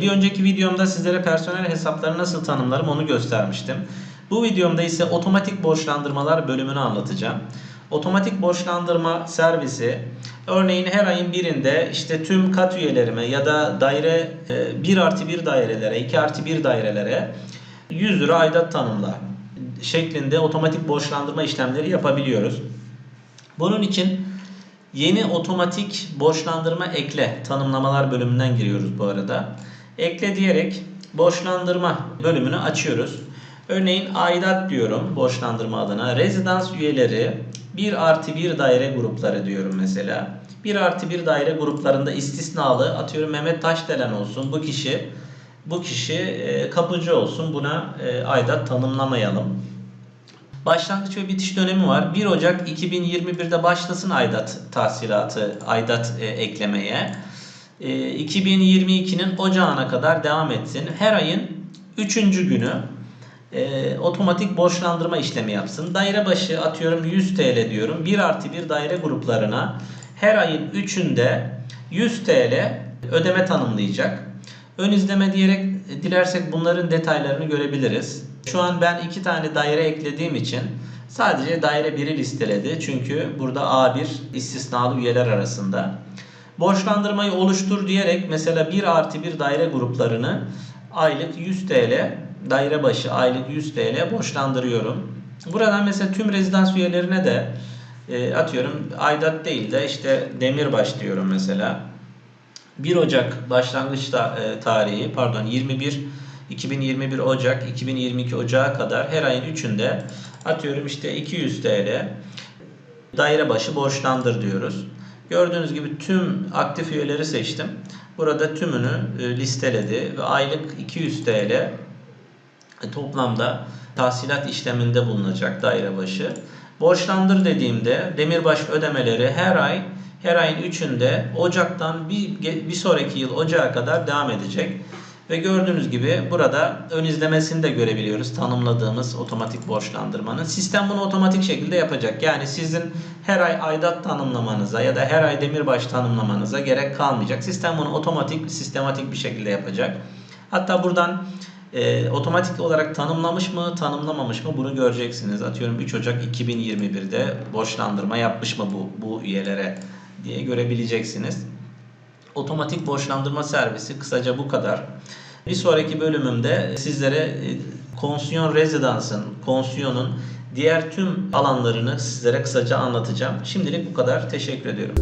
Bir önceki videomda sizlere personel hesapları nasıl tanımlarım onu göstermiştim. Bu videomda ise otomatik borçlandırmalar bölümünü anlatacağım. Otomatik borçlandırma servisi örneğin her ayın birinde işte tüm kat üyelerime ya da daire 1 artı 1 dairelere 2 artı 1 dairelere 100 lira aidat tanımla şeklinde otomatik borçlandırma işlemleri yapabiliyoruz. Bunun için yeni otomatik borçlandırma ekle tanımlamalar bölümünden giriyoruz bu arada. Ekle diyerek borçlandırma bölümünü açıyoruz. Örneğin aidat diyorum borçlandırma adına. Rezidans üyeleri 1 artı 1 daire grupları diyorum mesela. 1 artı 1 daire gruplarında istisnalı atıyorum Mehmet Taşdelen olsun bu kişi bu kişi e, kapıcı olsun buna e, aidat tanımlamayalım. Başlangıç ve bitiş dönemi var. 1 Ocak 2021'de başlasın aidat tahsilatı, aidat e, eklemeye. E, 2022'nin ocağına kadar devam etsin. Her ayın 3. günü e, otomatik borçlandırma işlemi yapsın. Daire başı atıyorum 100 TL diyorum. 1 artı 1 daire gruplarına her ayın 3'ünde 100 TL ödeme tanımlayacak. Ön izleme diyerek dilersek bunların detaylarını görebiliriz. Şu an ben iki tane daire eklediğim için sadece daire 1'i listeledi. Çünkü burada A1 istisnalı üyeler arasında. Borçlandırmayı oluştur diyerek mesela 1 artı 1 daire gruplarını aylık 100 TL daire başı aylık 100 TL borçlandırıyorum. Buradan mesela tüm rezidans üyelerine de e, atıyorum aidat değil de işte demirbaş diyorum mesela. 1 Ocak başlangıç e, tarihi pardon 21 2021 Ocak 2022 Ocağı kadar her ayın 3'ünde atıyorum işte 200 TL daire başı borçlandır diyoruz. Gördüğünüz gibi tüm aktif üyeleri seçtim. Burada tümünü e, listeledi ve aylık 200 TL e, toplamda tahsilat işleminde bulunacak daire başı. Borçlandır dediğimde demirbaş ödemeleri her ay her ayın 3'ünde Ocak'tan bir, bir sonraki yıl Ocağa kadar devam edecek. Ve gördüğünüz gibi burada ön izlemesini de görebiliyoruz tanımladığımız otomatik borçlandırmanın. Sistem bunu otomatik şekilde yapacak. Yani sizin her ay aidat tanımlamanıza ya da her ay demirbaş tanımlamanıza gerek kalmayacak. Sistem bunu otomatik, sistematik bir şekilde yapacak. Hatta buradan e, otomatik olarak tanımlamış mı, tanımlamamış mı bunu göreceksiniz. Atıyorum 3 Ocak 2021'de borçlandırma yapmış mı bu, bu üyelere diye görebileceksiniz. Otomatik borçlandırma servisi kısaca bu kadar. Bir sonraki bölümümde sizlere e, Konsiyon Rezidans'ın, Konsiyon'un diğer tüm alanlarını sizlere kısaca anlatacağım. Şimdilik bu kadar. Teşekkür ediyorum.